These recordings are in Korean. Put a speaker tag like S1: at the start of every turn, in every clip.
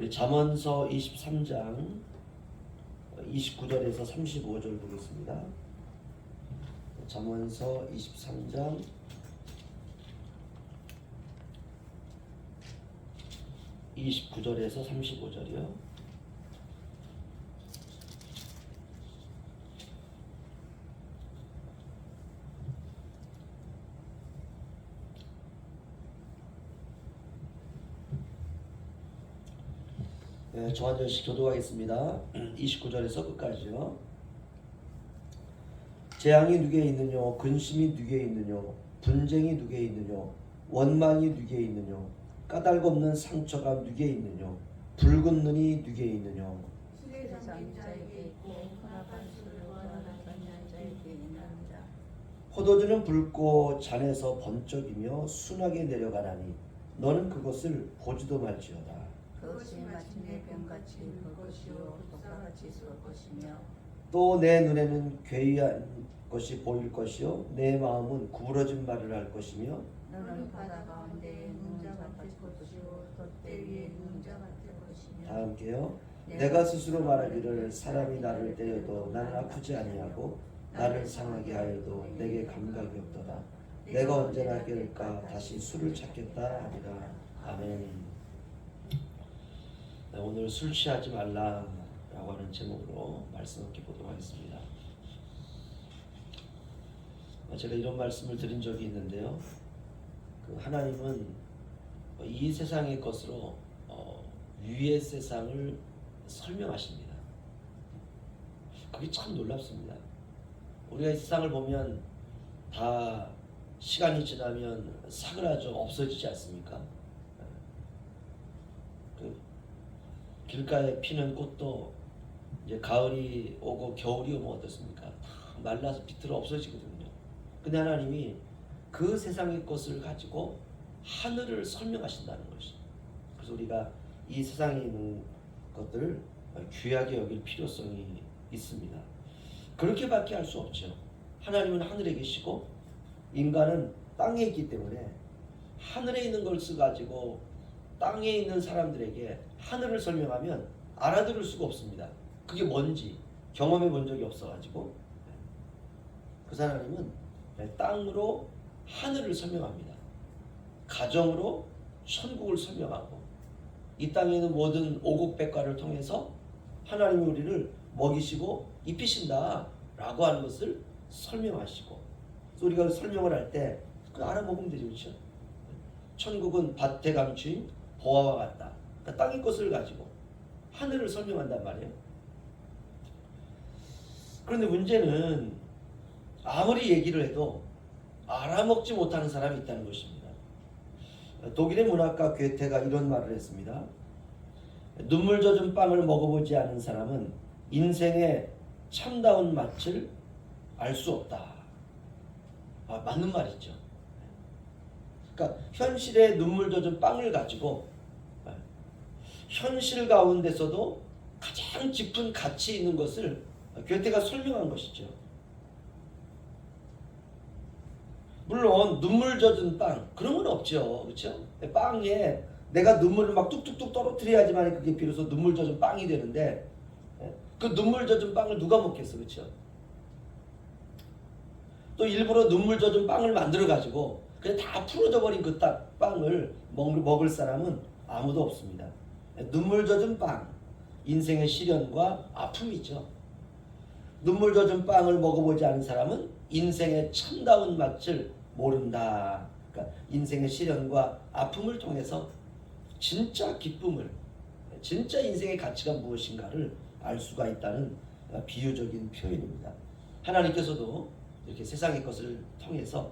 S1: 우리 잠언서 23장 29절에서 35절 보겠습니다. 잠언서 23장 29절에서 35절이요. 네, 저한 절씩 교도하겠습니다. 29절에서 끝까지요. 재앙이 누게 있느뇨 근심이 누게 있느뇨 분쟁이 누게 있느뇨 원망이 누게 있느뇨 까닭 없는 상처가 누게 있느뇨 붉은 눈이 누게 있느뇨. 포도주는 붉고 잔에서 번쩍이며 순하게 내려가나니 너는 그것을 보지도 말지어다
S2: 그것이 마침내 병같이 볼 것이요 독사같이 쏠 것이며.
S1: 또 내 눈에는 괴이한 것이 보일 것이요 내 마음은 구부러진 말을 할 것이며.
S2: 너는 바다 가운데 눈자 같을 것이요 돛대 위에 눈자 같을 것이며.
S1: 다 함께요. 내가 스스로 말하기를 사람이 나를 때려도 나는 아프지 아니하고 나를 상하게 하여도 내게 감각이 없도다. 내가 언제나 깨울까 다시 술을 찾겠다 하리라. 아멘. 네, 오늘 술 취하지 말라라고 하는 제목으로 말씀 함께 보도록 하겠습니다 어, 제가 이런 말씀을 드린 적이 있는데요 그 하나님은 이 세상의 것으로 어, 위의 세상을 설명하십니다. 그게 참 놀랍습니다. 우리가 이 세상을 보면 다 시간이 지나면 사그라져 없어지지 않습니까? 그 길가에 피는 꽃도 이제 가을이 오고 겨울이 오면 어떻습니까? 다 말라서 비틀어 없어지거든요. 근데 하나님이 그 세상의 것을 가지고 하늘을 설명하신다는 것이. 그래서 우리가 이 세상에 있는 것들을 귀하게 여길 필요성이 있습니다. 그렇게밖에 할 수 없죠. 하나님은 하늘에 계시고 인간은 땅에 있기 때문에 하늘에 있는 것을 가지고 땅에 있는 사람들에게 하늘을 설명하면 알아들을 수가 없습니다. 그게 뭔지 경험해 본 적이 없어가지고 그 하나님은 땅으로 하늘을 설명합니다. 가정으로 천국을 설명하고 이 땅에 있는 모든 오곡백과를 통해서 하나님이 우리를 먹이시고 입히신다 라고 하는 것을 설명하시고 우리가 설명을 할때그 알아먹으면 되죠 그렇죠? 천국은 밭에 감추인 보화와 같다 그러니까 땅의 것을 가지고 하늘을 설명한단 말이에요 그런데 문제는 아무리 얘기를 해도 알아먹지 못하는 사람이 있다는 것입니다 독일의 문학가 괴테가 이런 말을 했습니다. 눈물 젖은 빵을 먹어보지 않은 사람은 인생의 참다운 맛을 알 수 없다. 아, 맞는 말이죠. 그러니까 현실의 눈물 젖은 빵을 가지고 현실 가운데서도 가장 깊은 가치 있는 것을 괴테가 설명한 것이죠. 물론 눈물 젖은 빵 그런 건 없죠. 그렇죠 빵에 내가 눈물을 막 뚝뚝뚝 떨어뜨려야지만 그게 비로소 눈물 젖은 빵이 되는데 예? 그 눈물 젖은 빵을 누가 먹겠어? 그렇죠 또 일부러 눈물 젖은 빵을 만들어 가지고 그냥 다 풀어져 버린 그딱 빵을 먹- 먹을 사람은 아무도 없습니다. 예, 눈물 젖은 빵 인생의 시련과 아픔이죠 눈물 젖은 빵을 먹어보지 않은 사람은 인생의 참다운 맛을 모른다. 그러니까 인생의 시련과 아픔을 통해서 진짜 기쁨을, 진짜 인생의 가치가 무엇인가를 알 수가 있다는 비유적인 표현입니다. 하나님께서도 이렇게 세상의 것을 통해서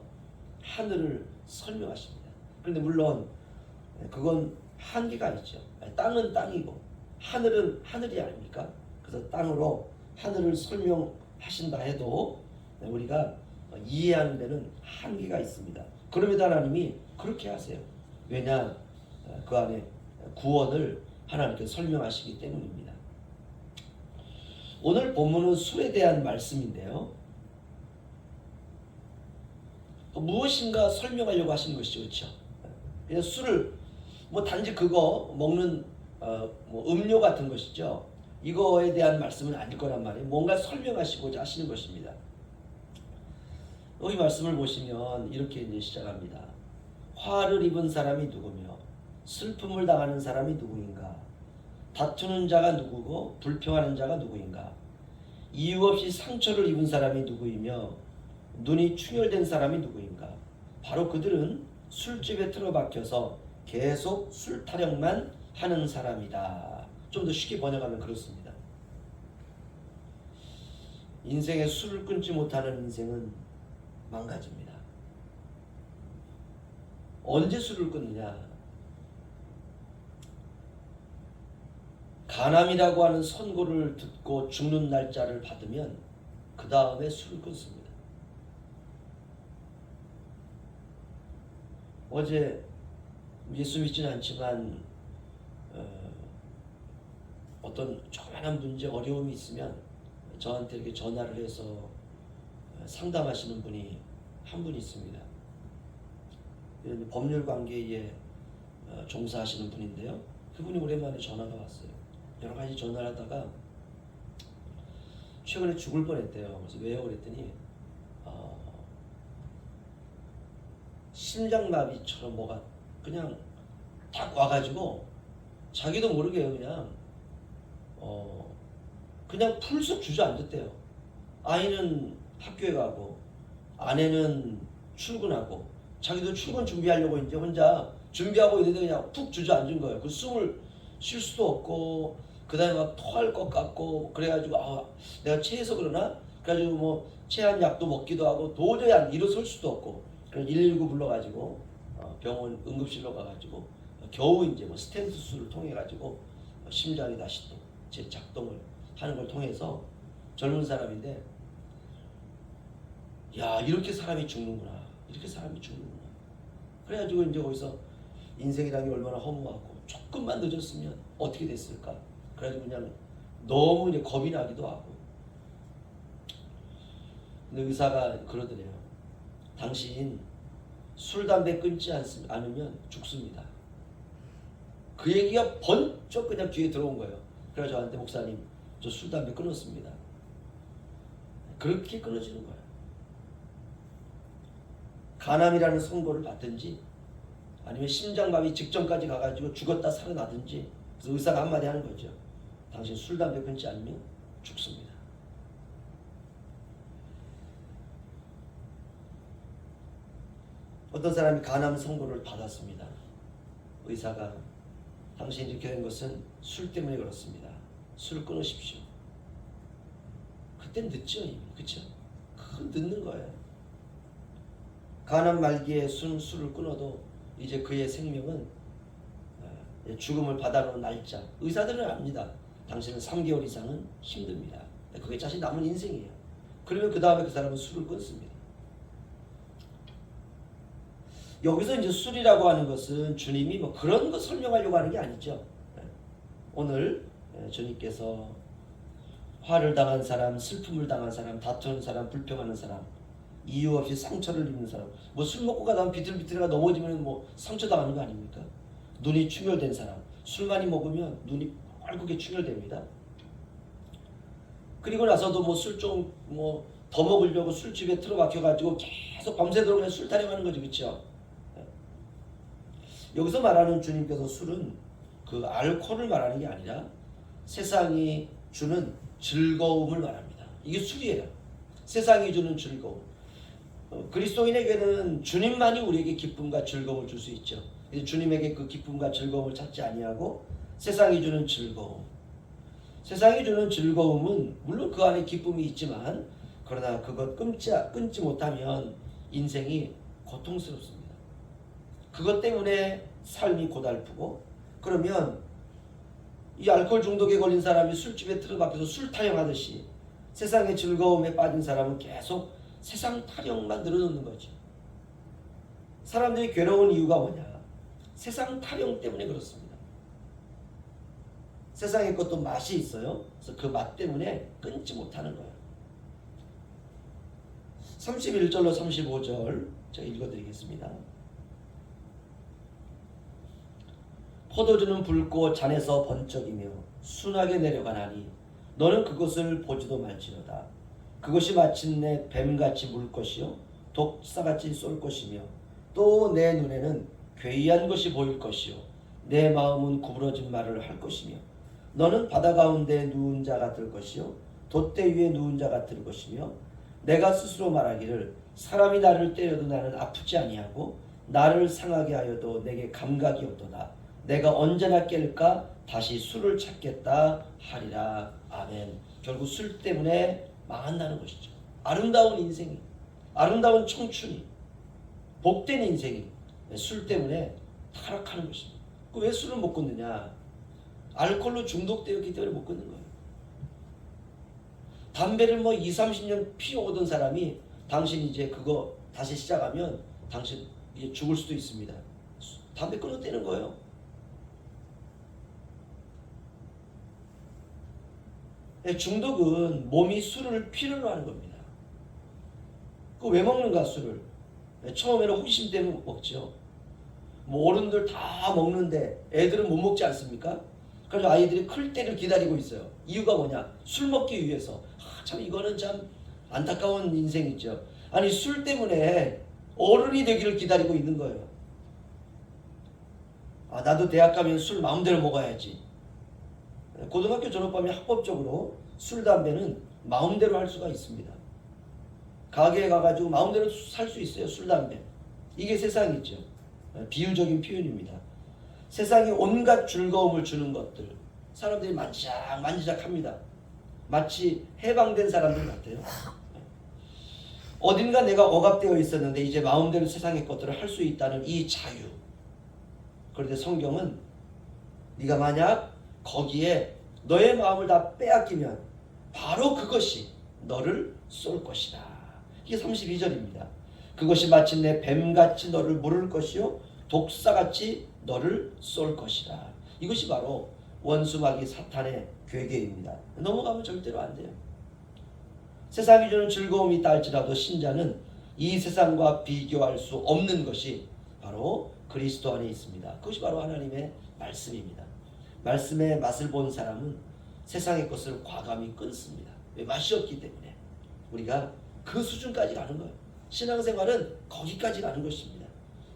S1: 하늘을 설명하십니다. 그런데 물론 그건 한계가 있죠. 땅은 땅이고 하늘은 하늘이 아닙니까? 그래서 땅으로 하늘을 설명하신다 해도 우리가 이해하는 데는 한계가 있습니다. 그럼에도 하나님이 그렇게 하세요. 왜냐? 그 안에 구원을 하나님께서 설명하시기 때문입니다. 오늘 본문은 술에 대한 말씀인데요. 무엇인가 설명하려고 하신 것이죠. 그렇죠? 술을 뭐 단지 그거 먹는 어, 뭐 음료 같은 것이죠. 이거에 대한 말씀은 아닐 거란 말이에요. 뭔가 설명하시고자 하시는 것입니다. 여기 말씀을 보시면 이렇게 이제 시작합니다. 화를 입은 사람이 누구며 슬픔을 당하는 사람이 누구인가? 다투는 자가 누구고 불평하는 자가 누구인가? 이유 없이 상처를 입은 사람이 누구이며 눈이 충혈된 사람이 누구인가? 바로 그들은 술집에 틀어박혀서 계속 술 타령만 하는 사람이다. 좀 더 쉽게 번역하면 그렇습니다. 인생에 술을 끊지 못하는 인생은 망가집니다. 언제 술을 끊느냐? 가남이라고 하는 선고를 듣고 죽는 날짜를 받으면 그 다음에 술을 끊습니다. 어제 예수 믿지는 않지만 어, 어떤 조그마한 문제 어려움이 있으면 저한테 이렇게 전화를 해서 어, 상담하시는 분이 한 분 있습니다. 법률 관계에 어, 종사하시는 분인데요. 그분이 오랜만에 전화가 왔어요. 여러 가지 전화를 하다가 최근에 죽을 뻔했대요. 그래서 왜요? 그랬더니 어, 심장마비처럼 뭐가 그냥 딱 와가지고 자기도 모르게 그냥 어 그냥 풀썩 주저앉았대요. 아이는 학교에 가고 아내는 출근하고 자기도 출근 준비하려고 이제 혼자 준비하고 있는데 그냥 푹 주저앉은 거예요. 그 숨을 쉴 수도 없고 그다음에 막 토할 것 같고 그래가지고 아 내가 체해서 그러나 그래가지고 뭐 체한 약도 먹기도 하고 도저히 안 일어설 수도 없고 그래서 119 불러가지고 어, 병원 응급실로 가가지고 겨우 이제 뭐 스텐트 수술을 통해 가지고 심장이 다시 또 재작동을 하는 걸 통해서 젊은 사람인데 야 이렇게 사람이 죽는구나. 이렇게 사람이 죽는구나. 그래가지고 이제 거기서 인생이라는 게 얼마나 허무하고 조금만 늦었으면 어떻게 됐을까? 그래가지고 그냥 너무 이제 겁이 나기도 하고. 근데 의사가 그러더래요. 당신 술 담배 끊지 않- 않으면 죽습니다 그 얘기가 번쩍 그냥 귀에 들어온 거예요 그래서 저한테 목사님 저 술 담배 끊었습니다 그렇게 끊어지는 거예요 가남이라는 선고를 받든지 아니면 심장마비 직전까지 가가지고 죽었다 살아나든지 그래서 의사가 한마디 하는 거죠. 당신 술 담배 끊지 않으면 죽습니다. 어떤 사람이 간암 선고를 받았습니다. 의사가 당신이 된 것은 술 때문에 그렇습니다. 술을 끊으십시오. 그땐 늦죠 이미 그쵸? 그건 늦는 거예요. 가난 말기에 술, 술을 끊어도 이제 그의 생명은 어, 죽음을 받아놓은 날짜 의사들은 압니다. 당신은 3개월 이상은 힘듭니다. 그게 자신 남은 인생이에요. 그러면 그 다음에 그 사람은 술을 끊습니다. 여기서 이제 술이라고 하는 것은 주님이 뭐 그런 거 설명하려고 하는 게 아니죠. 예. 오늘 예, 주님께서 화를 당한 사람, 슬픔을 당한 사람, 다투는 사람, 불평하는 사람, 이유 없이 상처를 입는 사람, 뭐 술 먹고 가다가 비틀비틀가 넘어지면 뭐 상처 당하는 거 아닙니까? 눈이 충혈된 사람, 술 많이 먹으면 눈이 빨갛게 충혈됩니다. 그리고 나서도 뭐 술 좀 뭐 더 먹으려고 술집에 틀어박혀 가지고 계속 밤새도록 그냥 술 타령하는 거죠, 그렇죠? 여기서 말하는 주님께서 술은 그 알코올을 말하는 게 아니라 세상이 주는 즐거움을 말합니다. 이게 술이에요. 세상이 주는 즐거움. 어, 그리스도인에게는 주님만이 우리에게 기쁨과 즐거움을 줄 수 있죠. 주님에게 그 기쁨과 즐거움을 찾지 아니하고 세상이 주는 즐거움. 세상이 주는 즐거움은 물론 그 안에 기쁨이 있지만 그러나 그것 끊지 끊지 못하면 인생이 고통스럽습니다. 그것 때문에 삶이 고달프고 그러면 이 알코올 중독에 걸린 사람이 술집에 틀어박혀서 술 타령하듯이 세상의 즐거움에 빠진 사람은 계속 세상 타령만 늘어놓는 거죠. 사람들이 괴로운 이유가 뭐냐? 세상 타령 때문에 그렇습니다. 세상의 것도 맛이 있어요. 그래서 그 맛 때문에 끊지 못하는 거예요. 31절로 35절 제가 읽어드리겠습니다. 포도주는 붉고 잔에서 번쩍이며 순하게 내려가나니 너는 그것을 보지도 말지로다. 그것이 마침내 뱀같이 물 것이요 독사같이 쏠 것이며 또 내 눈에는 괴이한 것이 보일 것이요 내 마음은 구부러진 말을 할 것이며 너는 바다 가운데 누운 자 같을 것이요 돛대 위에 누운 자 같을 것이며 내가 스스로 말하기를 사람이 나를 때려도 나는 아프지 아니하고 나를 상하게 하여도 내게 감각이 없도다 내가 언제나 깰까 다시 술을 찾겠다 하리라. 아멘. 결국 술 때문에 망한다는 것이죠. 아름다운 인생이 아름다운 청춘이 복된 인생이 술 때문에 타락하는 것입니다. 그왜 술을 못 끊느냐? 알코올로 중독되었기 때문에 못 끊는 거예요. 담배를 뭐 2, 30년 피워오던 사람이 당신 이제 그거 다시 시작하면 당신 이제 죽을 수도 있습니다. 담배 끊어대는 거예요. 중독은 몸이 술을 필요로 하는 겁니다. 그 왜 먹는가 술을? 예, 처음에는 호기심 때문에 먹죠. 뭐 어른들 다 먹는데 애들은 못 먹지 않습니까? 그래서 아이들이 클 때를 기다리고 있어요. 이유가 뭐냐? 술 먹기 위해서. 아, 참 이거는 참 안타까운 인생이죠. 아니 술 때문에 어른이 되기를 기다리고 있는 거예요. 아 나도 대학 가면 술 마음대로 먹어야지. 고등학교 졸업하면 합법적으로 술 담배는 마음대로 할 수가 있습니다. 가게에 가가지고 마음대로 살 수 있어요 술 담배. 이게 세상이죠. 비유적인 표현입니다. 세상에 온갖 즐거움을 주는 것들 사람들이 만지작 만지작 합니다. 마치 해방된 사람들 같아요. 어딘가 내가 억압되어 있었는데 이제 마음대로 세상의 것들을 할 수 있다는 이 자유. 그런데 성경은 네가 만약 거기에 너의 마음을 다 빼앗기면 바로 그것이 너를 쏠 것이다. 이게 32절입니다. 그것이 마침내 뱀같이 너를 물을 것이요 독사같이 너를 쏠 것이다. 이것이 바로 원수마귀 사탄의 괴계입니다. 넘어가면 절대로 안 돼요. 세상이 주는 즐거움이 있다 할지라도 신자는 이 세상과 비교할 수 없는 것이 바로 그리스도 안에 있습니다. 그것이 바로 하나님의 말씀입니다. 말씀의 맛을 본 사람은 세상의 것을 과감히 끊습니다. 왜 맛이 없기 때문에 우리가 그 수준까지 가는 거예요. 신앙생활은 거기까지 가는 것입니다.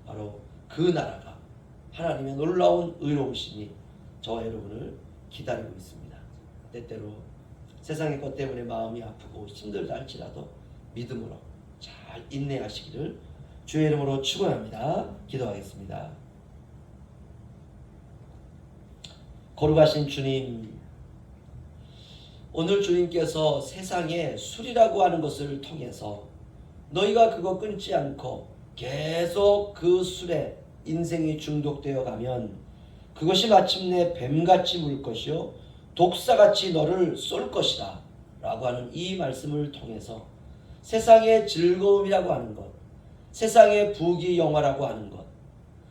S1: 바로 그 나라가 하나님의 놀라운 의로우심이 저와 여러분을 기다리고 있습니다. 때때로 세상의 것 때문에 마음이 아프고 힘들다 할지라도 믿음으로 잘 인내하시기를 주의 이름으로 축원합니다. 기도하겠습니다. 거룩하신 주님, 오늘 주님께서 세상에 술이라고 하는 것을 통해서 너희가 그거 끊지 않고 계속 그 술에 인생이 중독되어 가면 그것이 마침내 뱀같이 물 것이요 독사같이 너를 쏠 것이다 라고 하는 이 말씀을 통해서 세상의 즐거움이라고 하는 것 세상의 부귀 영화라고 하는 것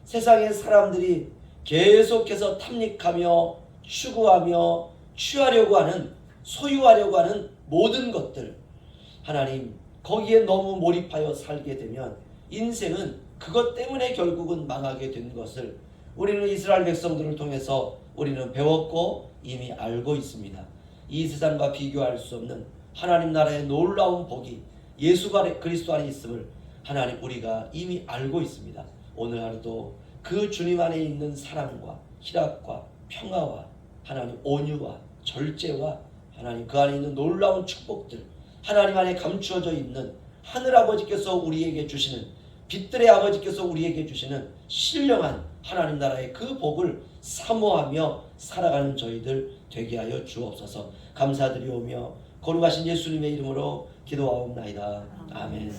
S1: 세상의 사람들이 계속해서 탐닉하며 추구하며 취하려고 하는 소유하려고 하는 모든 것들 하나님 거기에 너무 몰입하여 살게 되면 인생은 그것 때문에 결국은 망하게 된 것을 우리는 이스라엘 백성들을 통해서 우리는 배웠고 이미 알고 있습니다. 이 세상과 비교할 수 없는 하나님 나라의 놀라운 복이 예수가 그리스도 안에 있음을 하나님 우리가 이미 알고 있습니다. 오늘 하루도 그 주님 안에 있는 사랑과 희락과 평화와 하나님 온유와 절제와 하나님 그 안에 있는 놀라운 축복들 하나님 안에 감추어져 있는 하늘 아버지께서 우리에게 주시는 빛들의 아버지께서 우리에게 주시는 신령한 하나님 나라의 그 복을 사모하며 살아가는 저희들 되게 하여 주옵소서 감사드리오며 거룩하신 예수님의 이름으로 기도하옵나이다 아멘.